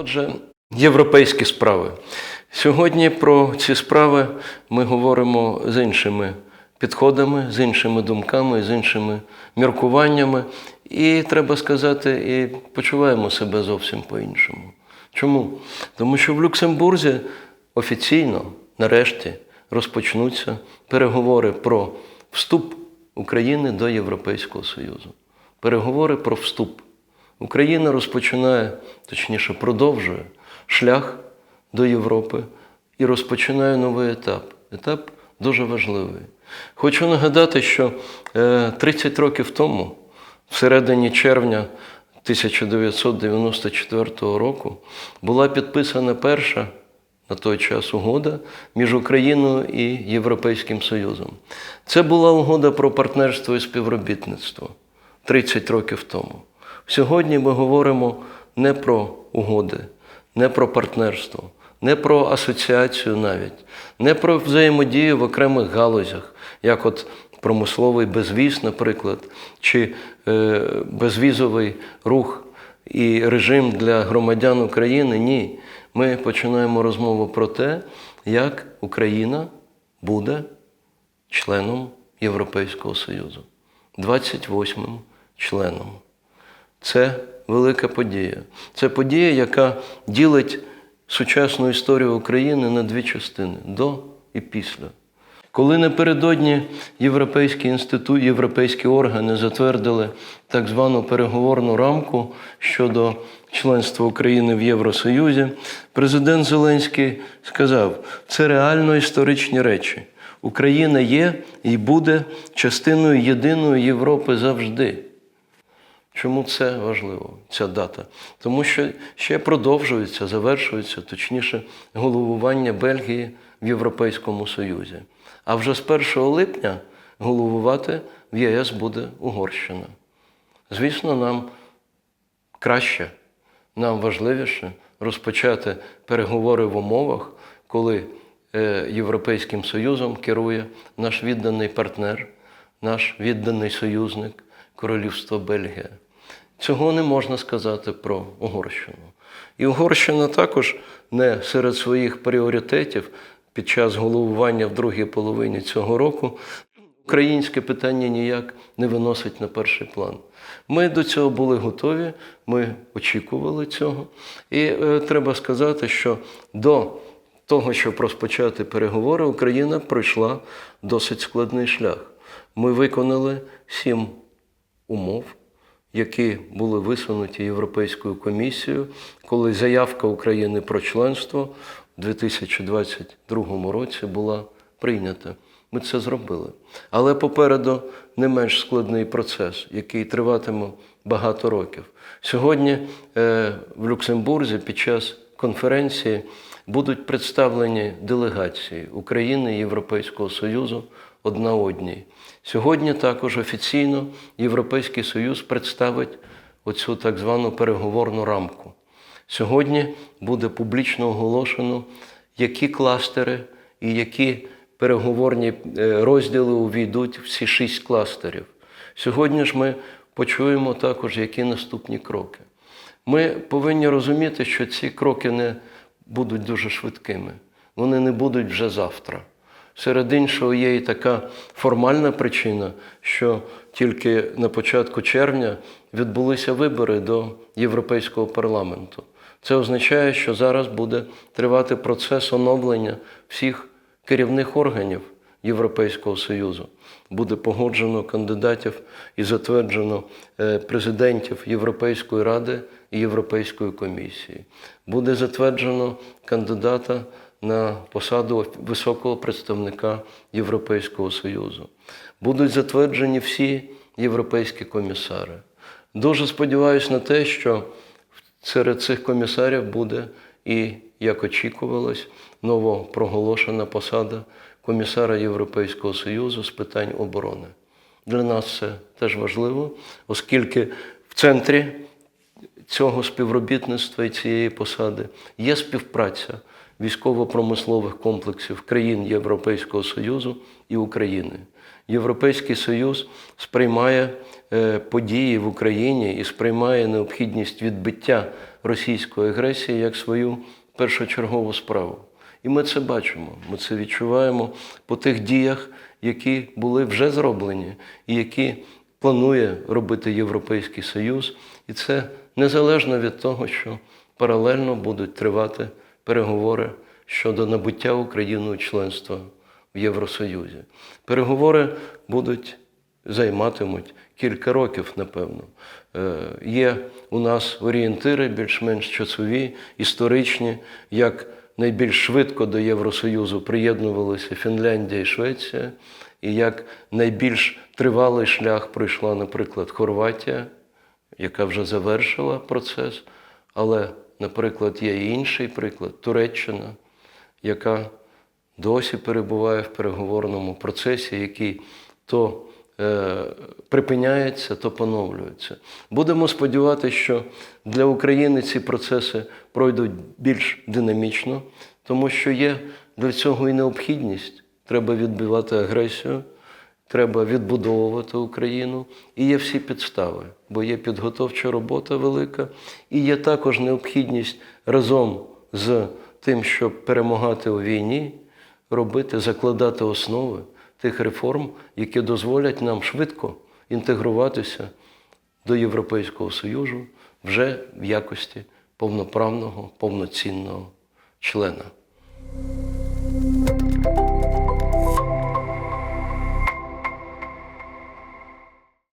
Отже, європейські справи. Сьогодні про ці справи ми говоримо з іншими підходами, з іншими думками, з іншими міркуваннями. І треба сказати, і почуваємо себе зовсім по-іншому. Чому? Тому що в Люксембурзі офіційно, нарешті, розпочнуться переговори про вступ України до Європейського Союзу. Переговори про вступ. Україна розпочинає, точніше, продовжує шлях до Європи і розпочинає новий етап. Етап дуже важливий. Хочу нагадати, що е, 30 років тому, в середині червня 1994 року, була підписана перша на той час угода між Україною і Європейським Союзом. Це була угода про партнерство і співробітництво 30 років тому. Сьогодні ми говоримо не про угоди, не про партнерство, не про асоціацію навіть, не про взаємодію в окремих галузях, як от промисловий безвіз, наприклад, чи е, безвізовий рух і режим для громадян України. Ні. Ми починаємо розмову про те, як Україна буде членом Європейського Союзу, 28-м членом. Це велика подія. Це подія, яка ділить сучасну історію України на дві частини до і після. Коли напередодні Європейський інститут, європейські органи затвердили так звану переговорну рамку щодо членства України в Євросоюзі, президент Зеленський сказав, це реально історичні речі. Україна є і буде частиною єдиної Європи завжди. Чому це важливо, ця дата? Тому що ще продовжується, завершується, точніше, головування Бельгії в Європейському Союзі. А вже з 1 липня головувати в ЄС буде Угорщина. Звісно, нам краще, нам важливіше розпочати переговори в умовах, коли е, Європейським Союзом керує наш відданий партнер, наш відданий союзник Королівство Бельгія. Цього не можна сказати про Угорщину. І Угорщина також не серед своїх пріоритетів під час головування в другій половині цього року українське питання ніяк не виносить на перший план. Ми до цього були готові, ми очікували цього. І е, треба сказати, що до того, щоб розпочати переговори, Україна пройшла досить складний шлях. Ми виконали сім умов, які були висунуті Європейською комісією, коли заявка України про членство у 2022 році була прийнята. Ми це зробили. Але попереду не менш складний процес, який триватиме багато років. Сьогодні е, в Люксембурзі під час конференції будуть представлені делегації України і Європейського Союзу одна одній. Сьогодні також офіційно Європейський Союз представить оцю так звану переговорну рамку. Сьогодні буде публічно оголошено, які кластери і які переговорні е, розділи увійдуть в ці шість кластерів. Сьогодні ж ми почуємо також, які наступні кроки. Ми повинні розуміти, що ці кроки не будуть дуже швидкими. Вони не будуть вже завтра. Серед іншого є і така формальна причина, що тільки на початку червня відбулися вибори до Європейського парламенту. Це означає, що зараз буде тривати процес оновлення всіх керівних органів Європейського Союзу. Буде погоджено кандидатів і затверджено е, президентів Європейської ради і Європейської комісії. Буде затверджено кандидата на посаду високого представника Європейського Союзу. Будуть затверджені всі європейські комісари. Дуже сподіваюся на те, що серед цих комісарів буде і, як очікувалось, новопроголошена посада комісара Європейського Союзу з питань оборони. Для нас це теж важливо, оскільки в центрі цього співробітництва і цієї посади є співпраця військово-промислових комплексів країн Європейського Союзу і України. Європейський Союз сприймає е, події в Україні і сприймає необхідність відбиття російської агресії як свою першочергову справу. І ми це бачимо, ми це відчуваємо по тих діях, які були вже зроблені, і які планує робити Європейський Союз. І це незалежно від того, що паралельно будуть тривати переговори щодо набуття Україною членства в Євросоюзі. Переговори будуть займатимуть кілька років, напевно. Е, Є у нас орієнтири більш-менш часові, історичні, як найбільш швидко до Євросоюзу приєднувалися Фінляндія і Швеція, і як найбільш тривалий шлях пройшла, наприклад, Хорватія, яка вже завершила процес. Але, наприклад, є і інший приклад Туреччина, яка досі перебуває в переговорному процесі, який то е, припиняється, то поновлюється. Будемо сподіватися, що для України ці процеси пройдуть більш динамічно, тому що є для цього і необхідність. Треба відбивати агресію, треба відбудовувати Україну. І є всі підстави, бо є підготовча робота велика, і є також необхідність разом з тим, щоб перемагати у війні, робити, закладати основи тих реформ, які дозволять нам швидко інтегруватися до Європейського Союзу вже в якості повноправного, повноцінного члена.